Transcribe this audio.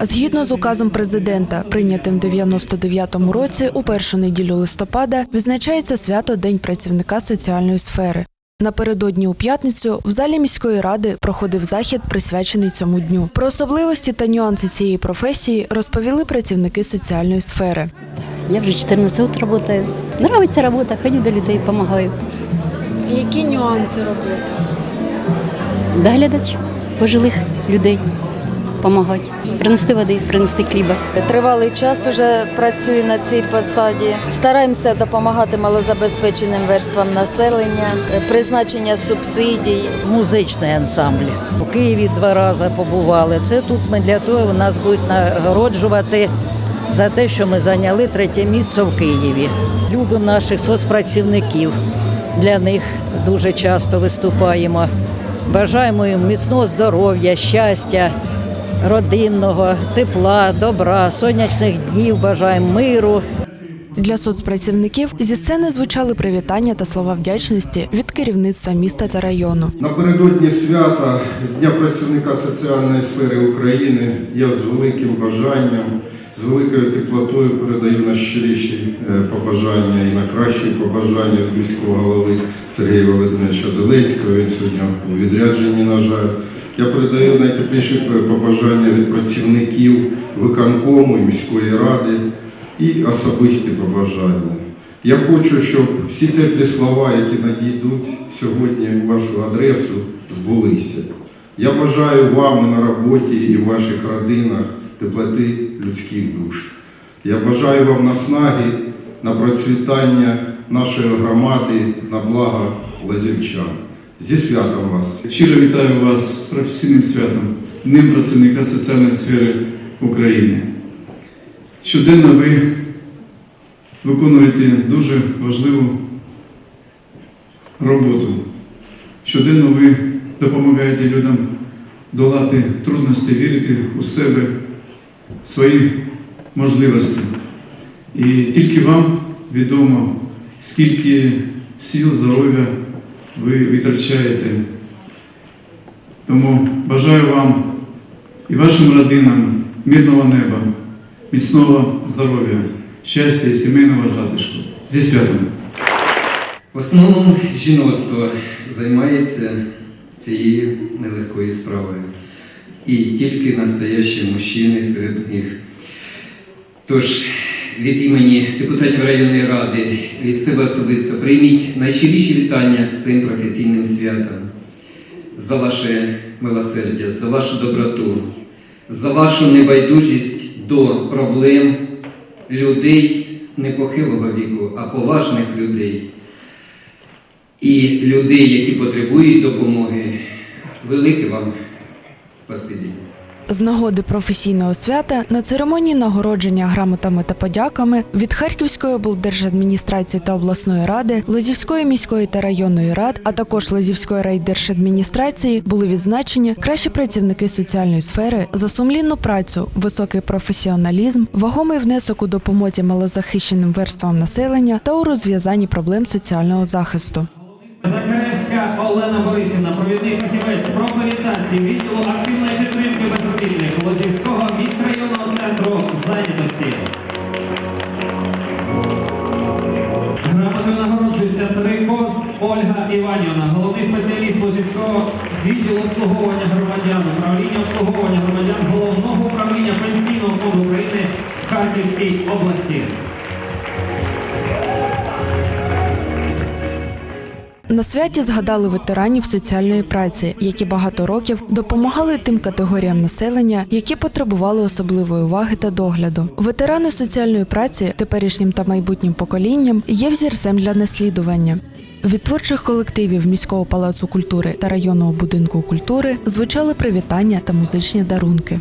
Згідно з указом президента, прийнятим в 99-му році, у першу неділю листопада відзначається свято День працівника соціальної сфери. Напередодні у п'ятницю в залі міської ради проходив захід, присвячений цьому дню. Про особливості та нюанси цієї професії розповіли працівники соціальної сфери. Я вже 14 років працюю. Нравиться робота, ходю до людей, допомагаю. Які нюанси роботи? Доглядач пожилих людей, допомагати. Принести води, принести хліба. Тривалий час уже працюю на цій посаді. Стараємося допомагати малозабезпеченим верствам населення, призначення субсидій. музичний ансамбль. У Києві два рази побували. Це тут ми для того нас будуть нагороджувати за те, що ми зайняли третє місце в Києві. Любимо наших соцпрацівників. Для них дуже часто виступаємо. Бажаємо їм міцного здоров'я, щастя, родинного, тепла, добра, сонячних днів, бажаємо миру. Для соцпрацівників зі сцени звучали привітання та слова вдячності від керівництва міста та району. Напередодні свята Дня працівника соціальної сфери України я з великим бажанням, з великою теплотою передаю найщиріші е, побажання і найкращі побажання міського голови Сергія Володимировича Зеленського. Він сьогодні у відрядженні, на жаль. Я передаю найтепліші побажання від працівників виконкому і міської ради і особисті побажання. Я хочу, щоб всі теплі слова, які надійдуть сьогодні у вашу адресу, збулися. Я бажаю вам на роботі і в ваших родинах теплоти людських душ. Я бажаю вам наснаги на процвітання нашої громади на благо лазівчан. Зі святом вас! Щиро вітаю вас з професійним святом, Днем працівника соціальної сфери України. Щоденно ви виконуєте дуже важливу роботу. Щоденно ви допомагаєте людям долати трудності, вірити у себе, в свої можливості. І тільки вам відомо, скільки сил, здоров'я ви витрачаєте. Тому бажаю вам і вашим родинам мирного неба, міцного здоров'я, щастя і сімейного затишку. Зі святом! В основному жіноцтво займається цією нелегкою справою. І тільки настоящі мужчини серед них. Тож від імені депутатів районної ради, від себе особисто прийміть найщиріші вітання з цим професійним святом за ваше милосердя, за вашу доброту, за вашу небайдужість до проблем людей не похилого віку, а поважних людей і людей, які потребують допомоги. Велике вам спасибі. З нагоди професійного свята на церемонії нагородження грамотами та подяками від Харківської облдержадміністрації та обласної ради, Лозівської міської та районної рад, а також Лозівської райдержадміністрації були відзначені кращі працівники соціальної сфери за сумлінну працю, високий професіоналізм, вагомий внесок у допомозі малозахищеним верствам населення та у розв'язанні проблем соціального захисту. Закаревська Олена Борисівна, провідний фахівець з профорієнтації відділу активної Іванівна, головний спеціаліст Лозівського відділу обслуговування громадян, управління обслуговування громадян головного управління Пенсійного фонду України в Харківській області. На святі згадали ветеранів соціальної праці, які багато років допомагали тим категоріям населення, які потребували особливої уваги та догляду. Ветерани соціальної праці теперішнім та майбутнім поколінням є взірцем для наслідування. Від творчих колективів міського палацу культури та районного будинку культури звучали привітання та музичні дарунки.